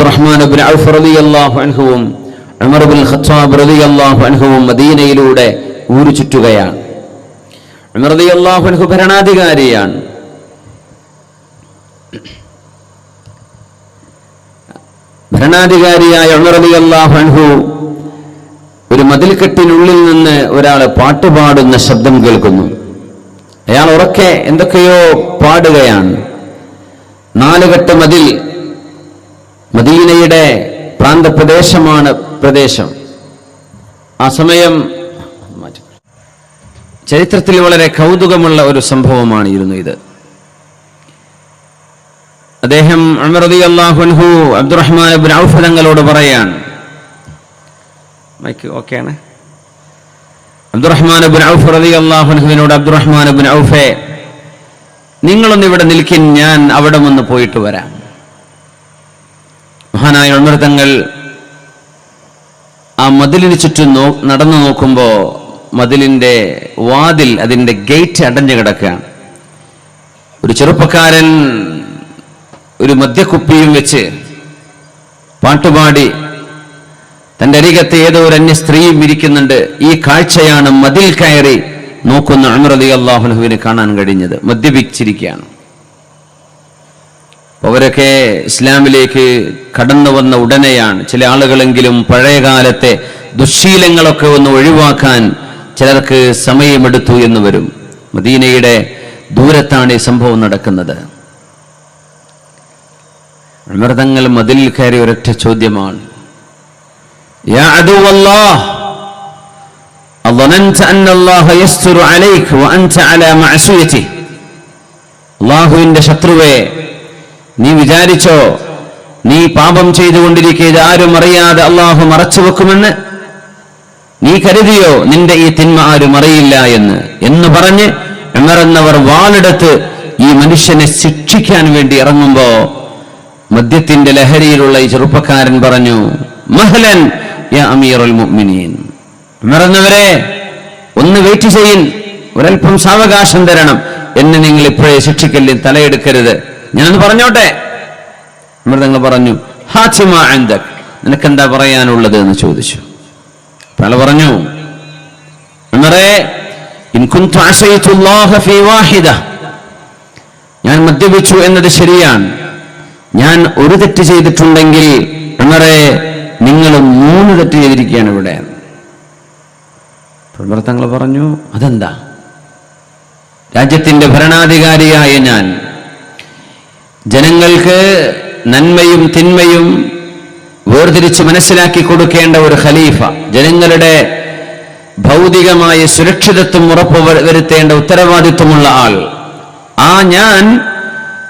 Abdulrahman bin ഔഫ് റളിയല്ലാഹു അൻഹുവും bin Khattab റളിയല്ലാഹു അൻഹുവും മദീനയിലൂടെ ഊരു ചുറ്റുകയാണ്. അൻഹു ഭരണാധികാരിയാണ്. ഭരണാധികാരിയായ ഉമർ റളിയല്ലാഹു അൻഹു ഒരു മതിൽക്കെട്ടിനുള്ളിൽ നിന്ന് ഒരാൾ പാട്ടുപാടുന്ന ശബ്ദം കേൾക്കുന്നു. അയാൾ ഉറക്കെ എന്തൊക്കെയോ പാടുകയാണ്. നാലുകെട്ട് മതിൽ മദീനയുടെ പ്രാന്തപ്രദേശമാണ് പ്രദേശം. ആ സമയം ചരിത്രത്തിൽ വളരെ കൗതുകമുള്ള ഒരു സംഭവമാണ് ഇരുന്നു ഇത്. അദ്ദേഹം അമറദി അള്ളാഹുൻഹു അബ്ദുറഹ്മാൻ അബ്ൻ ഔഫ് തങ്ങളോട് പറയാണ് മൈക്ക് ഓക്കെയാണ് അബ്ദുറഹ്മാൻ അബ്ൻ ഔഫ് റതി അള്ളാഹുൻഹുവിനോട് അബ്ദുറഹ്മാൻ അബ്ൻ ഔഫെ നിങ്ങളൊന്നിവിടെ നിൽക്കിൻ ഞാൻ അവിടെ ഒന്ന് പോയിട്ട് വരാം. മഹാനായ മൃതങ്ങൾ തങ്ങൾ ആ മതിലിന് ചുറ്റും നോ നടന്നു നോക്കുമ്പോൾ മതിലിന്റെ വാതിൽ അതിന്റെ ഗേറ്റ് അടഞ്ഞു കിടക്കുകയാണ്. ഒരു ചെറുപ്പക്കാരൻ ഒരു മദ്യക്കുപ്പിയും വെച്ച് പാട്ടുപാടി തന്റെ അരികത്ത് ഏതോ ഒരു അന്യ സ്ത്രീയും ഇരിക്കുന്നുണ്ട്. ഈ കാഴ്ചയാണ് മതിൽ കയറി നോക്കുന്ന അമൃതി അള്ളാഹുലഹുവിന് കാണാൻ കഴിഞ്ഞത്. മദ്യപിച്ചിരിക്കുകയാണ്. അവരൊക്കെ ഇസ്ലാമിലേക്ക് കടന്നു വന്ന ഉടനെയാണ് ചില ആളുകളെങ്കിലും പഴയകാലത്തെ ദുശ്ശീലങ്ങളൊക്കെ ഒന്ന് ഒഴിവാക്കാൻ ചിലർക്ക് സമയമെടുത്തു എന്ന് വരും. മദീനയുടെ ദൂരത്താണ് ഈ സംഭവം നടക്കുന്നത്. അമൃതങ്ങൾ മതിൽ കയറി ഒരൊറ്റ ചോദ്യമാണ്. അള്ളാഹുവിന്റെ ശത്രുവേ നീ വിചാരിച്ചോ? നീ പാപം ചെയ്തുകൊണ്ടിരിക്കെ ആരും അറിയാതെ അള്ളാഹു മറച്ചു വെക്കുമെന്ന്. നീ കരുതിയോ? നിന്റെ ഈ തിന്മ ആരും അറിയില്ല എന്ന്. എന്ന് പറഞ്ഞ് എമറന്നവർ വാളെടുത്ത് ഈ മനുഷ്യനെ ശിക്ഷിക്കാൻ വേണ്ടി ഇറങ്ങുമ്പോ മദ്യത്തിന്റെ ലഹരിയിലുള്ള ഈ ചെറുപ്പക്കാരൻ പറഞ്ഞു മഹലൻ അമീറുൽ മുഅ്മിനീൻ. ഒന്ന് വെയിറ്റ് ചെയ്യിൻ ഒരൽപ്പം സാവകാശം തരണം. എന്നെ നിങ്ങൾ ഇപ്പോഴേ ശിക്ഷിക്കല്ലേ? തലയെടുക്കരുത്. ഞാനൊന്ന് പറഞ്ഞോട്ടെ? മൃതങ്ങൾ പറഞ്ഞു ഹാച്ചിമ അന്തക് നിനക്കെന്താ പറയാനുള്ളത്? എന്ന് ചോദിച്ചു. അയാൾ പറഞ്ഞു ഞാൻ മദ്യപിച്ചു എന്നത് ശരിയാണ്. ഞാൻ ഒരു തെറ്റ് ചെയ്തിട്ടുണ്ടെങ്കിൽ ഉമറെ നിങ്ങൾ മൂന്ന് തെറ്റ് ചെയ്തിരിക്കുകയാണ് ഇവിടെ. പ്രവർത്തങ്ങൾ പറഞ്ഞു അതെന്താ? രാജ്യത്തിന്റെ ഭരണാധികാരിയായ ഞാൻ ജനങ്ങൾക്ക് നന്മയും തിന്മയും വേർതിരിച്ച് മനസ്സിലാക്കി കൊടുക്കേണ്ട ഒരു ഖലീഫ ജനങ്ങളുടെ ഭൗതികമായ സുരക്ഷിതത്വം ഉറപ്പ് വരുത്തേണ്ട ഉത്തരവാദിത്വമുള്ള ആൾ. ആ ഞാൻ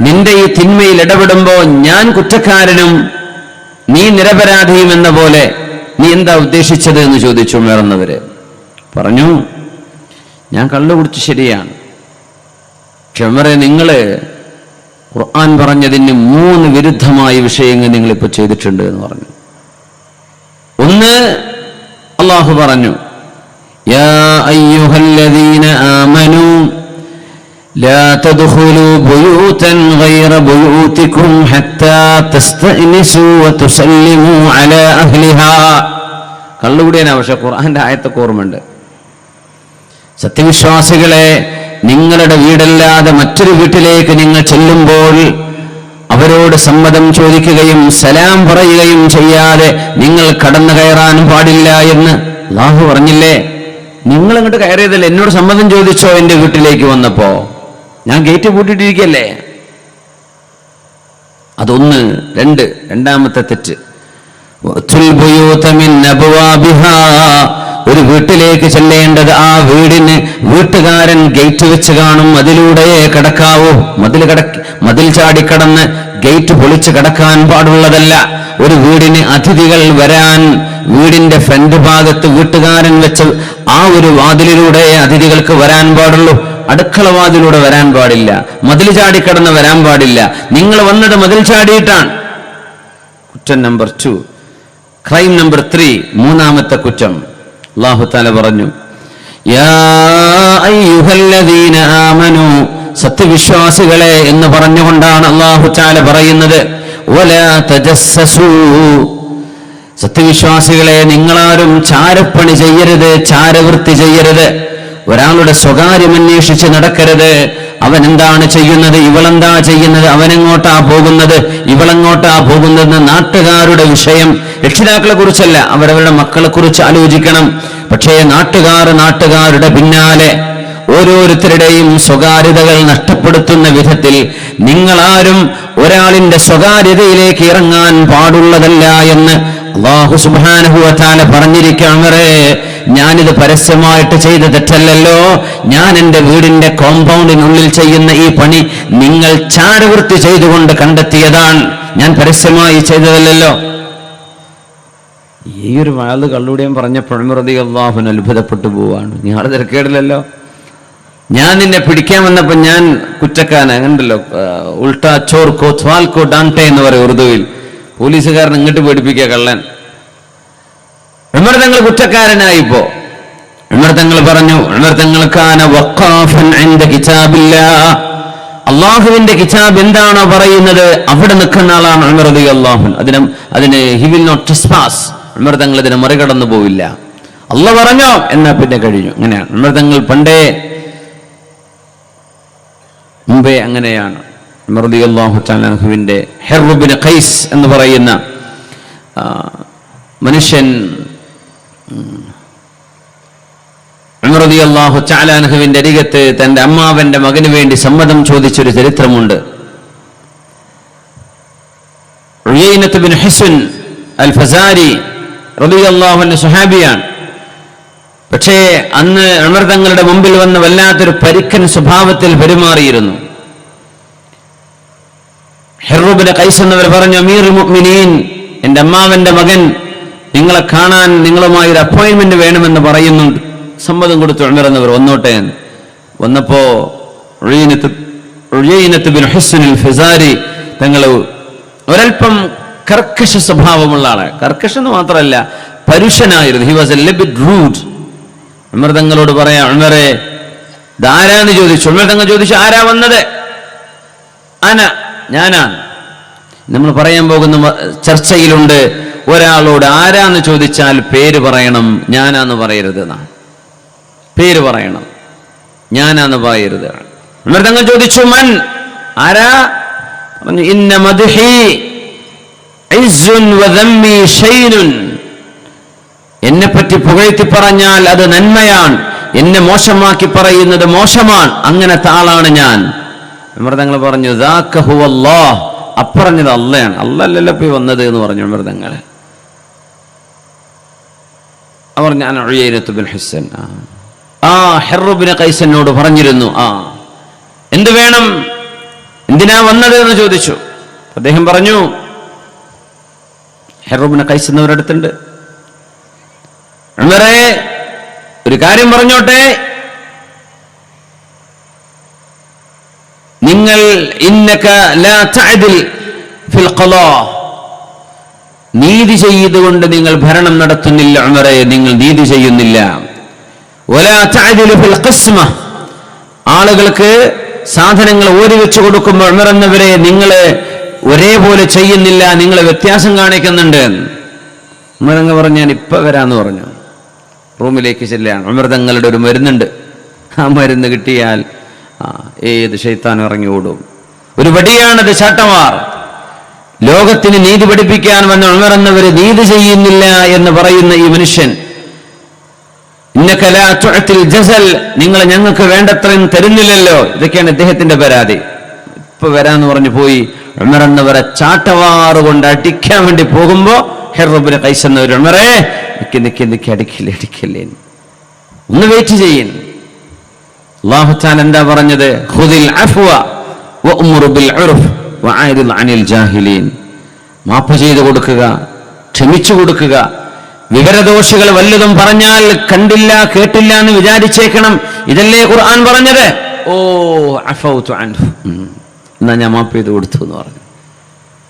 നിന്റെ ഈ തിന്മയിൽ ഇടപെടുമ്പോൾ ഞാൻ കുറ്റക്കാരനും നീ നിരപരാധിയും എന്ന പോലെ നീ എന്താ ഉദ്ദേശിച്ചത് എന്ന് ചോദിച്ചു ഉണർന്നവര് പറഞ്ഞു ഞാൻ കള്ളു കുടിച്ച് ശരിയാണ്. ക്ഷമറെ നിങ്ങൾ ഖുർആൻ പറഞ്ഞതിന് മൂന്ന് വിരുദ്ധമായ വിഷയങ്ങൾ നിങ്ങൾ ഇപ്പൊ ചെയ്തിട്ടുണ്ട് എന്ന് പറഞ്ഞു ഒന്ന് അള്ളാഹു പറഞ്ഞു യാ അയ്യുഹല്ലദീന ആമനൂ لا تدخلوا بيوتا غير بيوتكم حتى تستأنسوا وتسلموا على أهلها കള്ളുകൂടിയാണ് പക്ഷെ ഖുർആന്റെ ആയത്തൊക്കെ ഓർമ്മയുണ്ട് സത്യവിശ്വാസികളെ നിങ്ങളുടെ വീടല്ലാതെ മറ്റൊരു വീട്ടിലേക്ക് നിങ്ങൾ ചെല്ലുമ്പോൾ അവരോട് സമ്മതം ചോദിക്കുകയും സലാം പറയുകയും ചെയ്യാതെ നിങ്ങൾ കടന്നു കയറാൻ പാടില്ല എന്ന് അള്ളാഹു പറഞ്ഞില്ലേ? നിങ്ങൾ അങ്ങോട്ട് കയറിയതല്ലേ? എന്നോട് സമ്മതം ചോദിച്ചോ എന്റെ വീട്ടിലേക്ക് വന്നപ്പോ? ഞാൻ ഗേറ്റ് പൂട്ടിയിട്ടിരിക്കല്ലേ അതൊന്ന് രണ്ട് രണ്ടാമത്തെ തെറ്റ്. ഒരു വീട്ടിലേക്ക് ചെല്ലേണ്ടത് ആ വീടിന് വീട്ടുകാരൻ ഗേറ്റ് വെച്ച് കാണും. അതിലൂടെ കടക്കാവൂ. മതിൽ കട മതിൽ ചാടിക്കടന്ന് ഗേറ്റ് പൊളിച്ച് കടക്കാൻ പാടുള്ളതല്ല. ഒരു വീടിന് അതിഥികൾ വരാൻ വീടിന്റെ ഫ്രണ്ട് ഭാഗത്ത് വീട്ടുകാരൻ വെച്ച് ആ ഒരു വാതിലിലൂടെ അതിഥികൾക്ക് വരാൻ പാടുള്ളൂ. അടുക്കളവാതിലൂടെ വരാൻ പാടില്ല. മതിൽ ചാടിക്കടന്ന് വരാൻ പാടില്ല. നിങ്ങൾ വന്നത് മതിൽ ചാടിയിട്ടാണ്. കുറ്റം number two crime number three മൂന്നാമത്തെ കുറ്റം. അള്ളാഹുത്താല പറഞ്ഞു ആമനു സത്യവിശ്വാസികളെ എന്ന് പറഞ്ഞുകൊണ്ടാണ് അള്ളാഹു ചാല പറയുന്നത് സത്യവിശ്വാസികളെ നിങ്ങളാരും ചാരപ്പണി ചെയ്യരുത് ചാരവൃത്തി ചെയ്യരുത് ഒരാളുടെ സ്വകാര്യം അന്വേഷിച്ച് നടക്കരുത് അവൻ എന്താണ് ചെയ്യുന്നത്? ഇവളെന്താ ചെയ്യുന്നത്? അവനെങ്ങോട്ടാ പോകുന്നത്? ഇവളെങ്ങോട്ടാ പോകുന്നത് നാട്ടുകാരുടെ വിഷയം. രക്ഷിതാക്കളെ കുറിച്ചല്ല അവരവരുടെ മക്കളെ കുറിച്ച് ആലോചിക്കണം. പക്ഷേ നാട്ടുകാർ നാട്ടുകാരുടെ പിന്നാലെ ഓരോരുത്തരുടെയും സ്വകാര്യതകൾ നഷ്ടപ്പെടുത്തുന്ന വിധത്തിൽ നിങ്ങളാരും ഒരാളിന്റെ സ്വകാര്യതയിലേക്ക് ഇറങ്ങാൻ പാടുള്ളതല്ല എന്ന് അള്ളാഹു സുബാനഹുവത്താല പറഞ്ഞിരിക്കാമറേ ഞാനിത് പരസ്യമായിട്ട് ചെയ്ത തെറ്റല്ലല്ലോ. ഞാൻ എന്റെ വീടിന്റെ കോമ്പൗണ്ടിനുള്ളിൽ ചെയ്യുന്ന ഈ പണി നിങ്ങൾ ചാരവൃത്തി ചെയ്തുകൊണ്ട് കണ്ടെത്തിയതാണ്. ഞാൻ പരസ്യമായി ചെയ്തതല്ലല്ലോ. ഈ ഒരു വാത് കള്ളൂടെയും പറഞ്ഞ മൃതി അള്ളാഹുൻ അത്ഭുതപ്പെട്ടു പോവാണ്. ഞാൻ തിരക്കേടില്ലല്ലോ? ഞാൻ നിന്നെ പിടിക്കാൻ വന്നപ്പോ ഞാൻ കുറ്റക്കാരൻ അങ്ങനല്ലോ ഉൾട്ടാ ചോർ കോ ത്വാൽ കോ ഡാൻട്ടെ എന്ന് പറയും ഉറുദുവിൽ. പോലീസുകാരൻ ഇങ്ങോട്ട് പേടിപ്പിക്കുക കള്ളൻ. ഉമർ തങ്ങൾ കുറ്റക്കാരനായി ഇപ്പോ ഉമർ തങ്ങൾ പറഞ്ഞു ഉമർ അള്ളാഹുവിന്റെ കിതാബ് എന്താണോ പറയുന്നത് അവിടെ നിൽക്കുന്ന ആളാണ് ഉമർ അള്ളാഹുൻ അതിന് അതിന് he will not trespass Umar ഇതിനെ മറികടന്നു പോവില്ല. അല്ല പറഞ്ഞോ എന്നാ പിന്നെ കഴിഞ്ഞു. അങ്ങനെയാണ് ഉമർ തങ്ങൾ പണ്ടേ മുമ്പേ അങ്ങനെയാണ്. മറുതി അള്ളാഹു താലാഹുവിന്റെ ഹെർബിന് ഖൈസ് എന്ന് പറയുന്ന മനുഷ്യൻ ഉമറുദി അള്ളാഹു ചാലാൻഹുവിന്റെ അരികത്ത് തന്റെ അമ്മാവന്റെ മകന് വേണ്ടി സമ്മതം ചോദിച്ചൊരു ചരിത്രമുണ്ട്. ബിൻ അൽ സുഹാബിയാണ് പക്ഷേ അന്ന് ഉമർ തങ്ങളുടെ മുമ്പിൽ വന്ന വല്ലാത്തൊരു പരിക്കൻ സ്വഭാവത്തിൽ പെരുമാറിയിരുന്നു. ഹെറൂബിന് കൈസ് എന്നവർ പറഞ്ഞു അമീർ മുഅ്മിനീൻ എന്റെ അമ്മാവന്റെ മകൻ നിങ്ങളെ കാണാൻ നിങ്ങളുമായി ഒരു അപ്പോയിൻമെന്റ് വേണമെന്ന് പറയുന്നുണ്ട് സമ്മതം കൊടുത്തു ഉമർ എന്നവർ വന്നോട്ടെ. വന്നപ്പോ ഫിസാരി തങ്ങൾ ഒരൽപ്പം കർക്കശ സ്വഭാവമുള്ള ആളെ. കർക്കശ എന്ന് മാത്രമല്ല പരുഷനായിരുന്നു. He was a little bit rude Umar തങ്ങളോട് പറയാം ഉമറെ ഇതാരാന്ന് ചോദിച്ചു? ഉമർ തങ്ങൾ ചോദിച്ചു ആരാ വന്നത്? ആന ഞാനാണ് നമ്മൾ പറയാൻ പോകുന്ന ചർച്ചയിലുണ്ട്. ഒരാളോട് ആരാന്ന് ചോദിച്ചാൽ പേര് പറയണം ഞാനാന്ന് പറയരുത് എന്നാണ്. പേര് പറയണം ഞാനാന്ന് പറയരുത് ഉമർ തങ്ങൾ ചോദിച്ചു മൻ? ആരാ? പറഞ്ഞു ഇന്ന മധുഹി എന്നെ പറ്റി പുകഴ്ത്തി പറഞ്ഞാൽ അത് നന്മയാണ് എന്നെ മോശമാക്കി പറയുന്നത് മോശമാണ് അങ്ങനത്തെ ആളാണ് ഞാൻ. മൃതങ്ങൾ പറഞ്ഞു. അപ്പറഞ്ഞത് അല്ലയാണ് അല്ലല്ലല്ലോ പോയി വന്നത് എന്ന് പറഞ്ഞു അമൃതങ്ങൾ അവർ ഞാൻ ഉയ്യൈനത്ത് ബിൻ ഹുസൻ ആ. ഹെറുബിന് കൈസനോട് പറഞ്ഞിരുന്നു. ആ. എന്ത് വേണം? എന്തിനാ വന്നത്? എന്ന് ചോദിച്ചു. അദ്ദേഹം പറഞ്ഞു ഹെറുബിന് കൈസ് എന്നവരടുത്തുണ്ട്. ഉമറേ ഒരു കാര്യം പറഞ്ഞോട്ടെ. നിങ്ങൾ ഇന്നക ലാ തഅദിൽ ഫിൽ ഖളാ നീതി ചെയ്തുകൊണ്ട് നിങ്ങൾ ഭരണം നടത്തുന്നില്ല അമറെ നിങ്ങൾ നീതി ചെയ്യുന്നില്ല. ആളുകൾക്ക് സാധനങ്ങൾ ഓരി വെച്ച് കൊടുക്കുമ്പോൾ അമറന്നവരെ നിങ്ങൾ ഒരേപോലെ ചെയ്യുന്നില്ല നിങ്ങൾ വ്യത്യാസം കാണിക്കുന്നുണ്ട്. ഉമരങ്ങ് പറഞ്ഞു ഞാൻ ഇപ്പൊ വരാന്ന് പറഞ്ഞു. റൂമിലേക്ക് ചെല്ലുകയാണ്. അമൃതങ്ങളുടെ ഒരു മരുന്നുണ്ട്. ആ മരുന്ന് കിട്ടിയാൽ ഏത് ശൈത്താൻ ഇറങ്ങി ഓടും. ഒരു വടിയാണത് ചാട്ടമാർ ലോകത്തിന് നീതി പഠിപ്പിക്കാൻ വന്ന ഉമർ എന്നവര് നീതി ചെയ്യുന്നില്ല എന്ന് പറയുന്ന ഈ മനുഷ്യൻ. ഇന്നക ലാ ജസൽ നിങ്ങൾ ഞങ്ങൾക്ക് വേണ്ടത്രയും തരുന്നില്ലല്ലോ. ഇതൊക്കെയാണ് ഇദ്ദേഹത്തിന്റെ പരാതി. ഇപ്പൊ വരാന്ന് പറഞ്ഞു പോയി ഉമർ എന്നവരെ അടിക്കാൻ വേണ്ടി പോകുമ്പോ ഹെറബിനെ കൈസെന്നവർ നിക്കി നിക്കി നിക്കി അടിക്കില്ലേ അടിക്കില്ലേ. ഒന്ന് വെയിറ്റ് ചെയ്യൻ അള്ളാഹുത്താൻ എന്താ പറഞ്ഞത്? ഖുദിൽ അഫ്വ ഉർഫ്. വഅരിൽ അനിൽ ജാഹിലീൻ. മാപ്പ് ചെയ്തു കൊടുക്കുക ക്ഷമിച്ചു കൊടുക്കുക. വിവരദോഷികൾ വല്ലതും പറഞ്ഞാൽ കണ്ടില്ല കേട്ടില്ല എന്ന് വിചാരിച്ചേക്കണം. ഇതല്ലേ ഖുർആൻ പറഞ്ഞത്? ഓ അഫൗതു അൻഹു. എന്നാ ഞാൻ മാപ്പ് ചെയ്ത് കൊടുത്തു എന്ന് പറഞ്ഞു.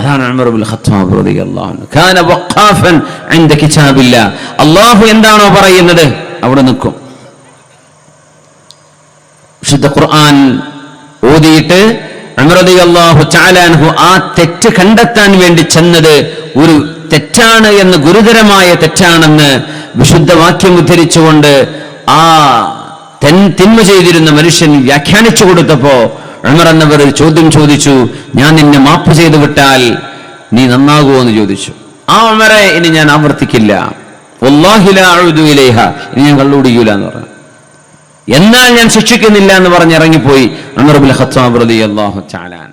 അതാണ് ഇബ്നുൽ ഖത്താബ് റളിയല്ലാഹു കാന വഖാഫൻ ഇൻദ കിതാബില്ലാ. അല്ലാഹു എന്താണോ പറയുന്നത്? അവിടെ നിൽക്കും. വിശുദ്ധ ഖുർആൻ ഓതിയിട്ട് ആ തെറ്റ് കണ്ടെത്താൻ വേണ്ടി ചെന്നത് ഒരു തെറ്റാണ് എന്ന് ഗുരുതരമായ തെറ്റാണെന്ന് വിശുദ്ധവാക്യം ഉദ്ധരിച്ചുകൊണ്ട് ആ തെൻ തിന്മ ചെയ്തിരുന്ന മനുഷ്യൻ വ്യാഖ്യാനിച്ചു കൊടുത്തപ്പോ ഉമർ എന്നവർ ചോദ്യം ചോദിച്ചു ഞാൻ നിന്നെ മാപ്പ് ചെയ്തു വിട്ടാൽ നീ നന്നാകുമോ? എന്ന് ചോദിച്ചു. ആ ഉമരെ ഇനി ഞാൻ ആവർത്തിക്കില്ല. വല്ലാഹി ലാ അഊദു ഇനി ഞാൻ കള്ളുടിക്കൂല എന്ന് പറഞ്ഞു. എന്നാൽ ഞാൻ ശിക്ഷിക്കുന്നില്ല എന്ന് പറഞ്ഞ് ഇറങ്ങിപ്പോയി അമർബുൽ ഹത്താബ് റളിയല്ലാഹു തആല അൻഹു.